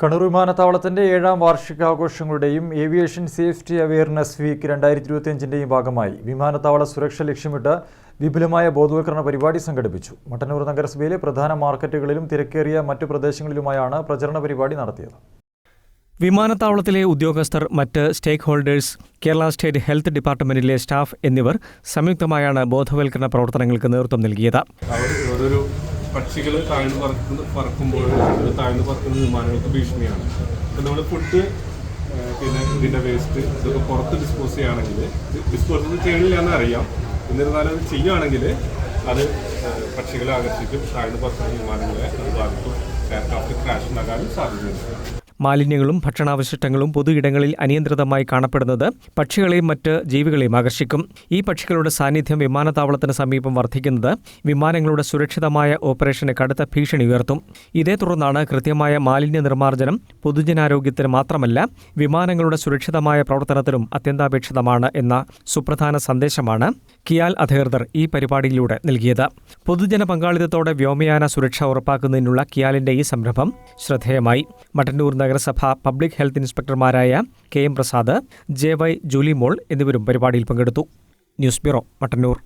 കണ്ണൂർ വിമാനത്താവളത്തിന്റെ ഏഴാം വാർഷികാഘോഷങ്ങളുടെയും ഏവിയേഷൻ സേഫ്റ്റി അവയർനെസ് വീക്ക് രണ്ടായിരത്തി ഇരുപത്തിയഞ്ചിന്റെയും ഭാഗമായി വിമാനത്താവള സുരക്ഷ ലക്ഷ്യമിട്ട് വിപുലമായ ബോധവൽക്കരണ പരിപാടി സംഘടിപ്പിച്ചു. മട്ടന്നൂർ നഗരസഭയിലെ പ്രധാന മാർക്കറ്റുകളിലും തിരക്കേറിയ മറ്റു പ്രദേശങ്ങളിലുമായാണ് പ്രചരണ പരിപാടി നടത്തിയത്. വിമാനത്താവളത്തിലെ ഉദ്യോഗസ്ഥർ മറ്റ് stakeholders Kerala state health ഡിപ്പാർട്ട്മെന്റിലെ സ്റ്റാഫ് എന്നിവർ സംയുക്തമായാണ് ബോധവൽക്കരണ പ്രവർത്തനങ്ങൾക്ക് നേതൃത്വം നൽകിയത്. പക്ഷികൾ താഴ്ന്നു പറക്കുന്ന പറക്കുമ്പോൾ താഴ്ന്നു പറക്കുന്ന വിമാനങ്ങൾക്ക് ഭീഷണിയാണ്. അപ്പം നമ്മൾ ഫുഡ് പിന്നെ ഇതിന്റെ വേസ്റ്റ് ഇതൊക്കെ പുറത്ത് ഡിസ്പോസ് ചെയ്യുകയാണെങ്കിൽ ഡിസ്പോസ് ചെയ്യണില്ല എന്നറിയാം. എന്നിരുന്നാലും അത് ചെയ്യുകയാണെങ്കിൽ അത് പക്ഷികളെ ആകർഷിക്കും താഴ്ന്നു പറക്കുന്ന വിമാനങ്ങളെ അത് ബാധിക്കും. എയർക്രാഫ്റ്റ് ക്രാഷ് ഉണ്ടാകാനും സാധ്യതയുണ്ട്. മാലിന്യങ്ങളും ഭക്ഷണാവശിഷ്ടങ്ങളും പൊതു ഇടങ്ങളിൽ അനിയന്ത്രിതമായി കാണപ്പെടുന്നത് പക്ഷികളെയും മറ്റ് ജീവികളെയും ആകർഷിക്കും. ഈ പക്ഷികളുടെ സാന്നിധ്യം വിമാനത്താവളത്തിന് സമീപം വർദ്ധിക്കുന്നത് വിമാനങ്ങളുടെ സുരക്ഷിതമായ ഓപ്പറേഷന് കടുത്ത ഭീഷണി ഉയർത്തും. ഇതേ തുടർന്നാണ് കൃത്യമായ മാലിന്യ നിർമ്മാർജനം പൊതുജനാരോഗ്യത്തിന് മാത്രമല്ല വിമാനങ്ങളുടെ സുരക്ഷിതമായ പ്രവർത്തനത്തിനും അത്യന്താപേക്ഷിതമാണ് എന്ന സുപ്രധാന സന്ദേശമാണ് കിയാൽ അധികൃതർ ഈ പരിപാടിയിലൂടെ നൽകിയത്. പൊതുജന പങ്കാളിത്തത്തോടെ വ്യോമയാന സുരക്ഷ ഉറപ്പാക്കുന്നതിനുള്ള കിയാലിന്റെ ഈ സംരംഭം ശ്രദ്ധേയമായി. മട്ടന്നൂർ നഗരസഭ public health ഇൻസ്പെക്ടർമാരായ K M Prasad J Y Julimol എന്നിവരും പരിപാടിയിൽ പങ്കെടുത്തു. News bureau Mattannur.